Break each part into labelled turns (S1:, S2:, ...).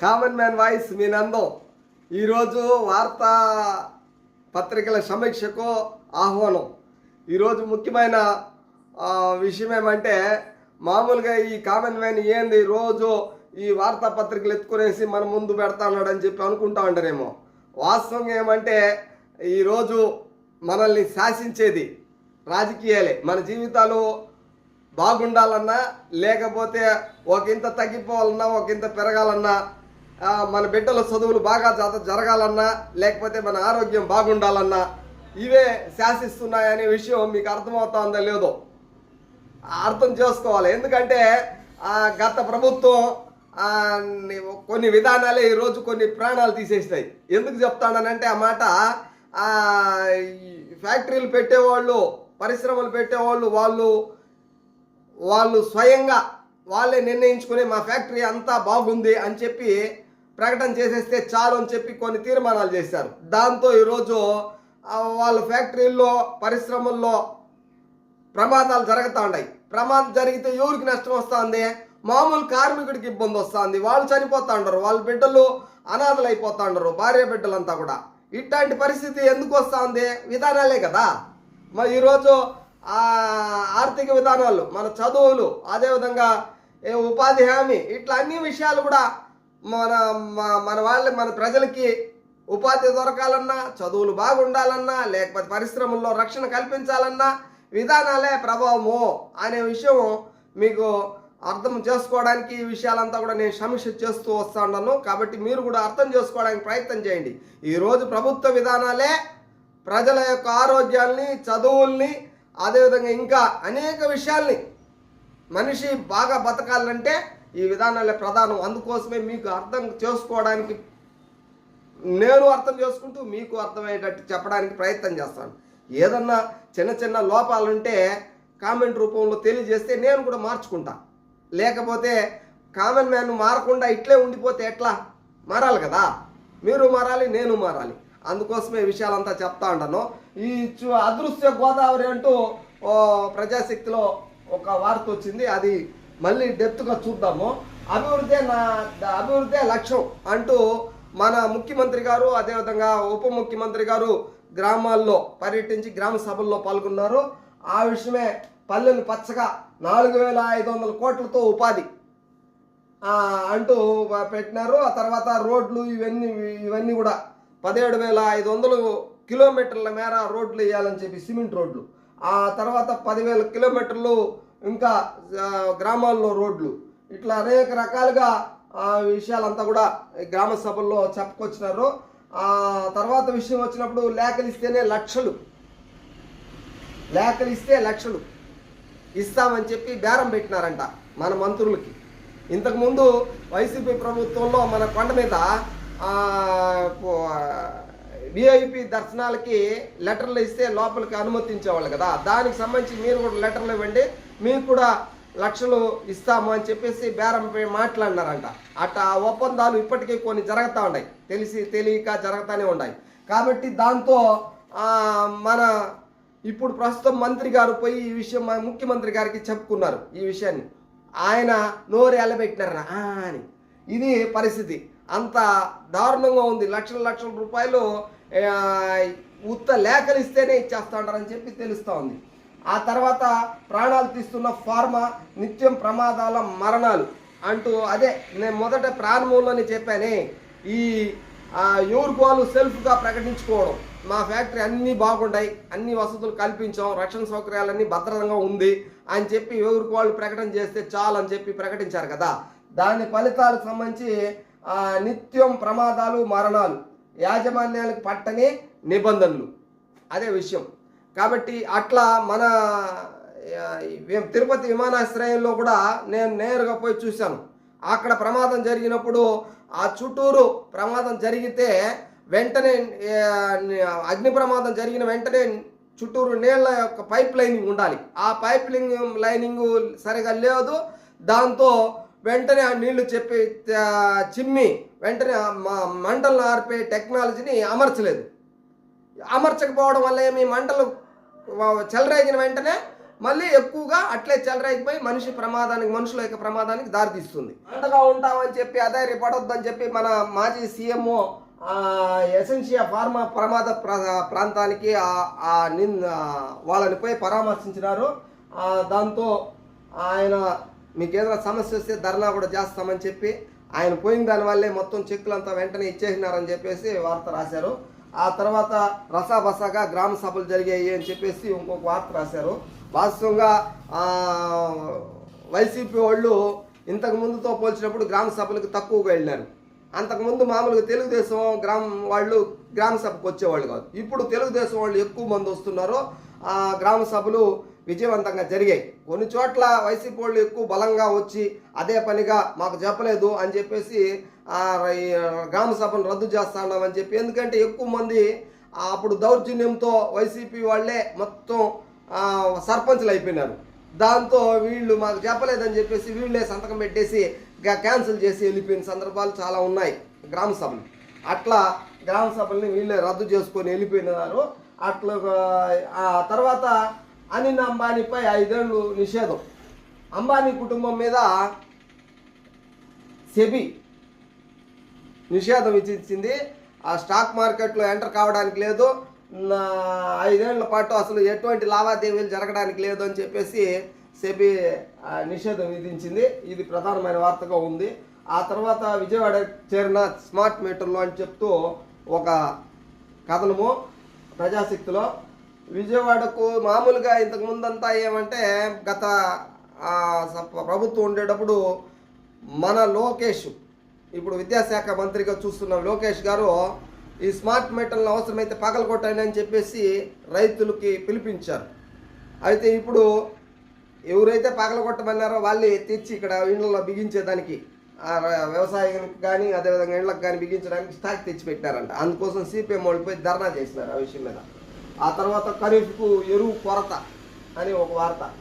S1: Common man voice మీ నందం ఈరోజు వార్తా పత్రికల సమీక్షకు ఆహ్వానం. ఈరోజు ముఖ్యమైన విషయం ఏమంటే మామూలుగా ఈ కామన్ మ్యాన్ ఏంది? రోజు ఈ వార్తాపత్రికలు ఎత్తుకునేసి మన ముందు పెడతా ఉన్నాడని చెప్పి అనుకుంటా ఉంటారేమో వాస్తవం ఏమంటే ఈరోజు మనల్ని శాసించేది రాజకీయాలే. మన జీవితాలు బాగుండాలన్నా లేకపోతే ఒకంత తగ్గిపోవాలన్నా ఒకంత పెరగాలన్నా మన బిడ్డల చదువులు బాగా జత జరగాలన్నా లేకపోతే మన ఆరోగ్యం బాగుండాలన్నా ఇవే శాసిస్తున్నాయనే విషయం మీకు అర్థమవుతుందో లేదో? అర్థం చేసుకోవాలి. ఎందుకంటే గత ప్రభుత్వం కొన్ని విధానాలే ఈరోజు కొన్ని ప్రాణాలు తీసేస్తాయి ఎందుకు చెప్తానంటే ఆ మాట ఈ ఫ్యాక్టరీలు పెట్టేవాళ్ళు పరిశ్రమలు పెట్టేవాళ్ళు వాళ్ళు వాళ్ళు స్వయంగా వాళ్ళే నిర్ణయించుకుని మా ఫ్యాక్టరీ అంతా బాగుంది అని చెప్పి ప్రకటన చేసేస్తే చాలు అని చెప్పి కొన్ని తీర్మానాలు చేశారు. దాంతో ఈరోజు వాళ్ళ ఫ్యాక్టరీల్లో పరిశ్రమల్లో ప్రమాదాలు జరుగుతూ ఉన్నాయి. ప్రమాదం జరిగితే ఎవరికి నష్టం వస్తుంది? మామూలు కార్మికుడికి ఇబ్బంది వస్తుంది. వాళ్ళు చనిపోతా ఉండరు. వాళ్ళ బిడ్డలు అనాథలు అయిపోతా ఉండరు. భార్య బిడ్డలంతా కూడా. ఇట్లాంటి పరిస్థితి ఎందుకు వస్తుంది? విధానాలే కదా. మరి ఈరోజు ఆర్థిక విధానాలు మన చదువులు అదేవిధంగా ఏ ఉపాధి హామీ ఇట్లా అన్ని విషయాలు కూడా మన మన వాళ్ళ మన ప్రజలకి ఉపాధి దొరకాలన్నా చదువులు బాగుండాలన్నా లేకపోతే పరిశ్రమల్లో రక్షణ కల్పించాలన్నా విధానాలే ప్రభావము అనే విషయం మీకు అర్థం చేసుకోవడానికి ఈ విషయాలంతా కూడా నేను సమీక్ష చేస్తూ వస్తాను కాబట్టి మీరు కూడా అర్థం చేసుకోవడానికి ప్రయత్నం చేయండి. ఈరోజు ప్రభుత్వ విధానాలే ప్రజల యొక్క ఆరోగ్యాల్ని చదువుల్ని అదేవిధంగా ఇంకా అనేక విషయాల్ని మనిషి బాగా బతకాలంటే ఈ విధానాలే ప్రధానం. అందుకోసమే మీకు అర్థం చేసుకోవడానికి నేను అర్థం చేసుకుంటూ మీకు అర్థమయ్యేటట్టు చెప్పడానికి ప్రయత్నం చేస్తాను. ఏదన్నా చిన్న చిన్న లోపాలుంటే కామెంట్ రూపంలో తెలియజేస్తే నేను కూడా మార్చుకుంటా. లేకపోతే కామన్ మ్యాన్ మారకుండా ఇట్లే ఉండిపోతే ఎట్లా? మారాలి కదా? మీరు మారాలి నేను మారాలి. అందుకోసమే విషయాలంతా చెప్తా ఉంటాను. ఈ చు- అదృశ్య గోదావరి అంటూ ప్రజాశక్తిలో ఒక వార్త వచ్చింది. అది మళ్ళీ డెప్త్గా చూద్దాము. అభివృద్ధి నా అభివృద్ధి లక్ష్యం అంటూ మన ముఖ్యమంత్రి గారు అదేవిధంగా ఉప ముఖ్యమంత్రి గారు గ్రామాల్లో పర్యటించి గ్రామ సభల్లో పాల్గొన్నారు. ఆ విషయమే పల్లెలు పచ్చగా నాలుగు వేల ఐదు వందల కోట్లతో ఉపాధి అంటూ పెట్టినారు. ఆ తర్వాత రోడ్లు ఇవన్నీ ఇవన్నీ కూడా పదిహేడు వేల ఐదు వందలు కిలోమీటర్ల మేర రోడ్లు వేయాలని చెప్పి సిమెంట్ రోడ్లు. ఆ తర్వాత పదివేల కిలోమీటర్లు ఇంకా గ్రామాల్లో రోడ్లు. ఇట్లా అనేక రకాలుగా విషయాలంతా కూడా గ్రామ సభల్లో చెప్పుకొచ్చినారు. ఆ తర్వాత విషయం వచ్చినప్పుడు లేఖలు ఇస్తేనే లక్షలు. లేఖలు ఇస్తే లక్షలు. ఇస్తామని చెప్పి బేరం పెట్టినారంట మన మంత్రులకి. ఇంతకుముందు వైసీపీ ప్రభుత్వంలో మన కొండ మీద విఐపి దర్శనాలకి లెటర్లు ఇస్తే లోపలికి అనుమతించేవాళ్ళు కదా. దానికి సంబంధించి మీరు కూడా లెటర్లు ఇవ్వండి. మీకు కూడా లక్షలు ఇస్తాము అని చెప్పేసి బేరం మాట్లాడినారంట. అట్ట ఆ ఒప్పందాలు ఇప్పటికీ కొన్ని జరుగుతూ ఉన్నాయి. తెలిసి తెలియక జరుగుతూనే ఉన్నాయి. కాబట్టి దాంతో మన ఇప్పుడు ప్రస్తుతం మంత్రి గారు పోయి ఈ విషయం ముఖ్యమంత్రి గారికి చెప్పుకున్నారు ఈ విషయాన్ని. ఆయన నోరు ఎల్లబెట్టినారు అని. ఇది పరిస్థితి. అంత దారుణంగా ఉంది. లక్షల లక్షల రూపాయలు ఉత్త లేఖలు ఇస్తేనే ఇచ్చేస్తా ఉంటారని చెప్పి తెలుస్తూ ఉంది. ఆ తర్వాత ప్రాణాలు తీస్తున్న ఫార్మా నిత్యం ప్రమాదాల మరణాలు అంటూ అదే నేను మొదట ప్రారంభంలోనే చెప్పానే ఈ ఆ, వాళ్ళు సెల్ఫ్గా ప్రకటించుకోవడం. మా ఫ్యాక్టరీ అన్నీ బాగుంటాయి అన్ని వసతులు కల్పించాం రక్షణ సౌకర్యాలన్నీ భద్రంగా ఉంది అని చెప్పి ఎవరికి వాళ్ళు ప్రకటన చేస్తే చాలు అని చెప్పి ప్రకటించారు కదా. దాని ఫలితాలకు సంబంధించి నిత్యం ప్రమాదాలు మరణాలు యాజమాన్యాలకు పట్టని నిబంధనలు. అదే విషయం. కాబట్టి అట్లా మన తిరుపతి విమానాశ్రయంలో కూడా నేను నేరుగా పోయి చూశాను. అక్కడ ప్రమాదం జరిగినప్పుడు ఆ చుట్టూరు ప్రమాదం జరిగితే వెంటనే అగ్ని ప్రమాదం జరిగిన వెంటనే చుట్టూరు నీళ్ళ యొక్క పైప్ లైనింగ్ ఉండాలి. ఆ పైప్ లైనింగ్ లైనింగ్ సరిగా లేదు. దాంతో వెంటనే ఆ నీళ్ళు చెప్పి చిమ్మి వెంటనే మంటలు ఆర్పే టెక్నాలజీని అమర్చలేదు. అమర్చకపోవడం వల్ల ఏమి? మంటలు చెలరేగిన వెంటనే మళ్ళీ ఎక్కువగా అట్లే చెలరేగిపోయి మనిషి ప్రమాదానికి మనుషుల యొక్క ప్రమాదానికి దారితీస్తుంది. అంతగా ఉంటామని చెప్పి అధైర్యపడొద్దని చెప్పి మన మాజీ సీఎంఓ ఎసెన్షియా ఫార్మా ప్రమాద ప్రా- ప్రాంతానికి ఆ- వాళ్ళని పోయి పరామర్శించినారు. దాంతో ఆయన మీకు ఏదైనా సమస్య వస్తే ధర్నా కూడా చేస్తామని చెప్పి ఆయన పోయిన దానివల్లే మొత్తం చెక్కులంతా వెంటనే ఇచ్చేసినారని చెప్పేసి వార్త రాశారు. ఆ తర్వాత రసాబసాగా గ్రామ సభలు జరిగాయి అని చెప్పేసి ఇంకొక వార్త రాశారు. వాస్తవంగా వైసీపీ వాళ్ళు ఇంతకు ముందుతో పోల్చినప్పుడు గ్రామ సభలకు తక్కువగా వెళ్ళారు అంతకుముందు మామూలుగా తెలుగుదేశం గ్రామం వాళ్ళు గ్రామ సభకు వచ్చేవాళ్ళు కాదు. ఇప్పుడు తెలుగుదేశం వాళ్ళు ఎక్కువ మంది వస్తున్నారు. గ్రామ సభలు విజయవంతంగా జరిగాయి. కొన్ని చోట్ల వైసీపీ వాళ్ళు ఎక్కువ బలంగా వచ్చి అదే పనిగా మాకు చెప్పలేదు అని చెప్పేసి గ్రామ సభను రద్దు చేస్తామని చెప్పి. ఎందుకంటే ఎక్కువ మంది అప్పుడు దౌర్జన్యంతో వైసీపీ వాళ్ళే మొత్తం సర్పంచ్లు అయిపోయినారు. దాంతో వీళ్ళు మాకు చెప్పలేదని చెప్పేసి వీళ్ళే సంతకం పెట్టేసి క్యాన్సిల్ చేసి వెళ్ళిపోయిన సందర్భాలు చాలా ఉన్నాయి గ్రామ సభలు. అట్లా గ్రామ సభల్ని వీళ్ళే రద్దు చేసుకొని వెళ్ళిపోయినారు. అట్లా ఆ తర్వాత అనిల్ అంబానీపై ఐదేళ్ళు నిషేధం. అంబానీ కుటుంబం మీద సెబీ నిషేధం విధించింది. ఆ స్టాక్ మార్కెట్లో ఎంటర్ కావడానికి లేదు. ఐదేళ్ళ పాటు అసలు ఎటువంటి లావాదేవీలు జరగడానికి లేదు అని చెప్పేసి సెబీ నిషేధం విధించింది. ఇది ప్రధానమైన వార్తగా ఉంది. ఆ తర్వాత విజయవాడ చేరిన స్మార్ట్ మీటర్లు అని చెప్తూ ఒక కథనము ప్రజాశక్తిలో. విజయవాడకు మామూలుగా ఇంతకు ముందంతా ఏమంటే గత ప్రభుత్వం ఉండేటప్పుడు మన లోకేష్ ఇప్పుడు విద్యాశాఖ మంత్రిగా చూస్తున్న లోకేష్ గారు ఈ స్మార్ట్ మీటర్లను అవసరమైతే పగలగొట్టండి అని చెప్పేసి రైతులకి పిలిపించారు. అయితే ఇప్పుడు ఎవరైతే పగలగొట్టమన్నారో వాళ్ళే తెచ్చి ఇక్కడ ఇండ్లలో బిగించేదానికి ఆ వ్యవసాయానికి కానీ అదేవిధంగా ఇండ్లకు కానీ బిగించడానికి స్టాక్ తెచ్చి పెట్టారంట అందుకోసం సిపిఎం వాళ్ళు పోయి ధర్నా చేసినారు ఆ విషయం మీద. ఆ తర్వాత ఖరీఫ్కు ఎరువు కొరత అని ఒక వార్త.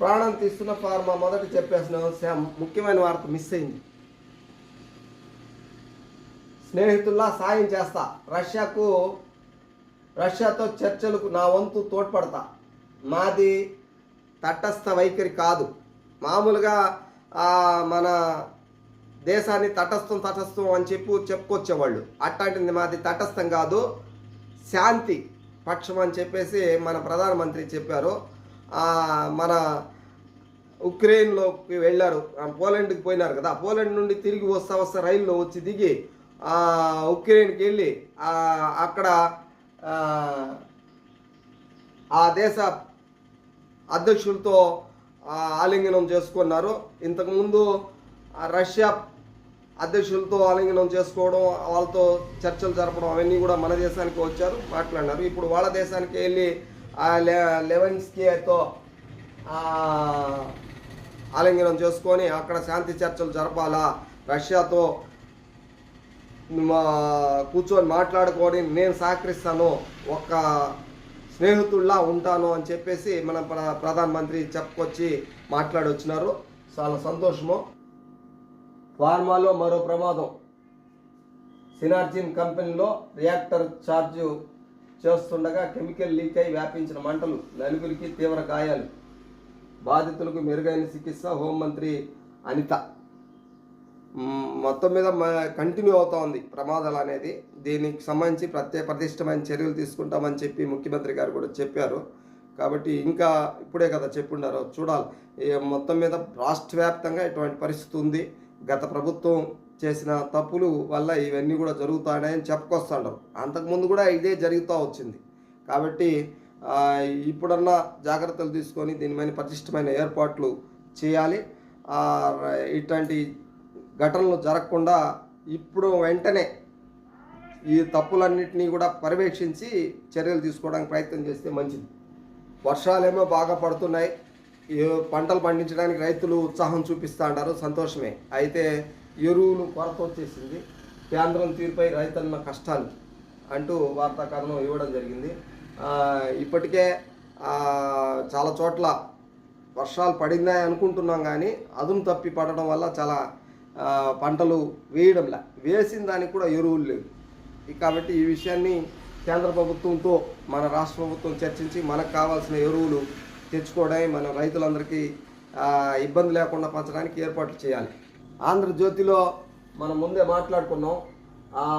S1: ప్రాణం తీస్తున్న ఫార్మా మొదట చెప్పేసిన ముఖ్యమైన వార్త మిస్ అయింది. స్నేహితుల్లా సాయం చేస్తా. రష్యాకు రష్యాతో చర్చలకు నా వంతు తోడ్పడతా. మాది తటస్థ వైఖరి కాదు. మామూలుగా మన దేశాన్ని తటస్థం తటస్థం అని చెప్పి చెప్పుకొచ్చేవాళ్ళు. అట్లాంటిది మాది తటస్థం కాదు శాంతి పక్షం అని చెప్పేసి మన ప్రధానమంత్రి చెప్పారు. మన ఉక్రెయిన్లోకి వెళ్ళారు. పోలాండ్కి పోయినారు కదా. పోలాండ్ నుండి తిరిగి వస్తా వస్తా రైల్లో వచ్చి దిగి ఉక్రెయిన్కి వెళ్ళి అక్కడ ఆ, దేశ అధ్యక్షులతో ఆలింగనం చేసుకున్నారు. ఇంతకుముందు రష్యా అధ్యక్షులతో ఆలింగనం చేసుకోవడం వాళ్ళతో చర్చలు జరపడం అవన్నీ కూడా మన దేశానికి వచ్చారు మాట్లాడినారు. ఇప్పుడు వాళ్ళ దేశానికి వెళ్ళి ఆ లె ఆలింగనం చేసుకొని అక్కడ శాంతి చర్చలు జరపాలా రష్యాతో మా కూర్చొని మాట్లాడుకొని నేను సహకరిస్తాను ఒక్క స్నేహితుల్లా ఉంటాను అని చెప్పేసి మన ప్ర ప్రధానమంత్రి చెప్పుకొచ్చి మాట్లాడి వచ్చినారు చాలా సంతోషము. ఫార్మాలో మరో ప్రమాదం. సినార్జిన్ కంపెనీలో రియాక్టర్ ఛార్జ్ చేస్తుండగా కెమికల్ లీక్ అయి వ్యాపించిన మంటలు నలుగురికి తీవ్ర గాయాలు. బాధితులకు మెరుగైన చికిత్స హోంమంత్రి అనిత. మొత్తం మీద కంటిన్యూ అవుతా ఉంది ప్రమాదాలు అనేది. దీనికి సంబంధించి ప్రత్యేక ప్రతిష్టమైన చర్యలు తీసుకుంటామని చెప్పి ముఖ్యమంత్రి గారు కూడా చెప్పారు. కాబట్టి ఇంకా ఇప్పుడే కదా చెప్పుండారు చూడాలి. మొత్తం మీద రాష్ట్ర వ్యాప్తంగా ఇటువంటి పరిస్థితి ఉంది. గత ప్రభుత్వం చేసిన తప్పులు వల్ల ఇవన్నీ కూడా జరుగుతాయని చెప్పుకొస్తుంటారు. అంతకుముందు కూడా ఇదే జరుగుతూ వచ్చింది. కాబట్టి ఇప్పుడన్నా జాగ్రత్తలు తీసుకొని దీనిపైన పటిష్టమైన ఏర్పాట్లు చేయాలి. ఇట్లాంటి ఘటనలు జరగకుండా ఇప్పుడు వెంటనే ఈ తప్పులన్నింటినీ కూడా పర్యవేక్షించి చర్యలు తీసుకోవడానికి ప్రయత్నం చేస్తే మంచిది. వర్షాలేమో బాగా పడుతున్నాయి. పంటలు పండించడానికి రైతులు ఉత్సాహం చూపిస్తూ ఉంటారు సంతోషమే. అయితే ఎరువులు కొరత వచ్చేసింది. కేంద్రం తీరుపై రైతన్న కష్టాలు అంటూ వార్తా కథనం ఇవ్వడం జరిగింది. ఇప్పటికే చాలా చోట్ల వర్షాలు పడిందా అనుకుంటున్నాం కానీ అదును తప్పి పడడం వల్ల చాలా పంటలు వేయడంలా వేసిన దానికి కూడా ఎరువులు లేవు. కాబట్టి ఈ విషయాన్ని కేంద్ర ప్రభుత్వంతో మన రాష్ట్ర ప్రభుత్వం చర్చించి మనకు కావాల్సిన ఎరువులు తెచ్చుకోవడం మన రైతులందరికీ ఇబ్బంది లేకుండా పంచడానికి ఏర్పాట్లు చేయాలి. ఆంధ్రజ్యోతిలో మనం ముందే మాట్లాడుకున్నాం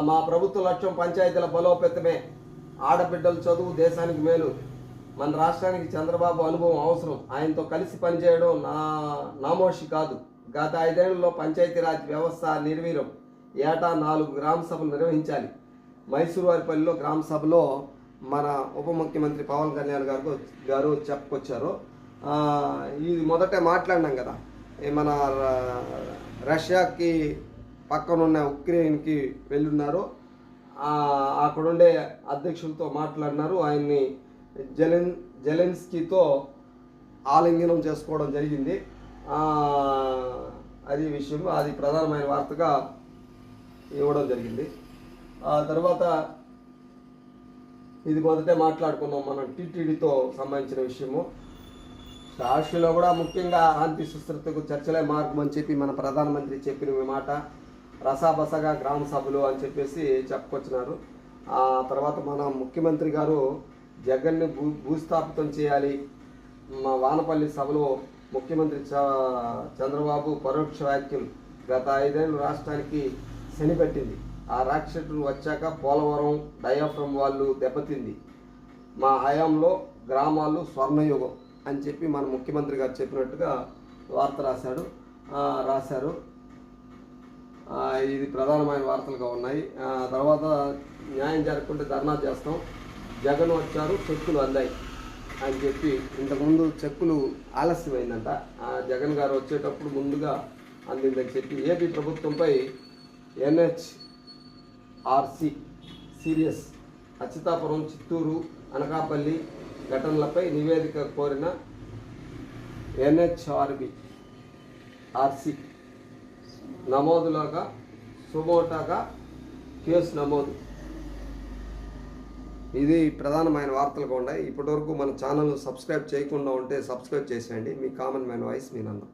S1: మా ప్రభుత్వ లక్ష్యం పంచాయతీల బలోపేతమే. ఆడబిడ్డల చదువు దేశానికి మేలు. మన రాష్ట్రానికి చంద్రబాబు అనుభవం అవసరం. ఆయనతో కలిసి పనిచేయడం నా నామోషి కాదు. గత ఐదేళ్ళలో పంచాయతీరాజ్ వ్యవస్థ నిర్వీర్యం. ఏటా నాలుగు గ్రామ సభలు నిర్వహించాలి. మైసూరు వారిపల్లిలో గ్రామ సభలో మన ఉప ముఖ్యమంత్రి పవన్ కళ్యాణ్ గారు గారు చెప్పుకొచ్చారు ఇది మొదటే మాట్లాడినాం కదా. ఈ మన రష్యాకి పక్కనున్న ఉక్రెయిన్కి వెళ్ళున్నారు. అక్కడుండే అధ్యక్షులతో మాట్లాడినారు. ఆయన్ని జెలెన్ జెలెన్స్కీతో ఆలింగనం చేసుకోవడం జరిగింది. అది విషయం అది ప్రధానమైన వార్తగా ఇవ్వడం జరిగింది. ఆ తర్వాత ఇది మొదటే మాట్లాడుకున్నాం మనం టీటీడీతో సంబంధించిన విషయము. రాష్ట్రంలో కూడా ముఖ్యంగా శాంతి సుస్థిరతకు చర్చలే మార్గం అని చెప్పి మన ప్రధానమంత్రి చెప్పిన మాట. రసాబసగా గ్రామ సభలు అని చెప్పేసి చెప్పుకొచ్చినారు. ఆ తర్వాత మన ముఖ్యమంత్రి గారు జగన్ని భూ భూస్థాపితం చేయాలి. మా వానపల్లి సభలో ముఖ్యమంత్రి చ- చంద్రబాబు పరోక్ష వ్యాఖ్యలు గత ఐదేళ్ళు రాష్ట్రానికి శనిపెట్టింది ఆ రాక్షసుడు వచ్చాక పోలవరం డయాఫ్రమ్ వాళ్ళు దెబ్బతింది. మా హయాంలో గ్రామాలు స్వర్ణయుగం అని చెప్పి మన ముఖ్యమంత్రి గారు చెప్పినట్టుగా వార్త రాశాడు. రాశారు. ఇది ప్రధానమైన వార్తలుగా ఉన్నాయి. తర్వాత న్యాయం జరగకుంటే ధర్నా చేస్తాం. జగన్ వచ్చారు చెక్కులు అందాయి అని చెప్పి ఇంతకుముందు చెక్కులు ఆలస్యమైందంట. ఆ జగన్ గారు వచ్చేటప్పుడు ముందుగా అందిందని చెప్పి ఏపీ ప్రభుత్వంపై NHRC serious Achyutapuram Chittoor Anakapalli ఘటనలపై నివేదిక కోరిన ఎన్హెచ్ఆర్బి ఆర్సీ నమోదులాగా సుమోటాగా కేసు నమోదు. ఇది ప్రధానమైన వార్తలుగా ఉన్నాయి. ఇప్పటివరకు మన ఛానల్ సబ్స్క్రైబ్ చేయకుండా ఉంటే సబ్స్క్రైబ్ చేసేయండి. మీ కామన్ మ్యాన్ వాయిస్ మీ నందం.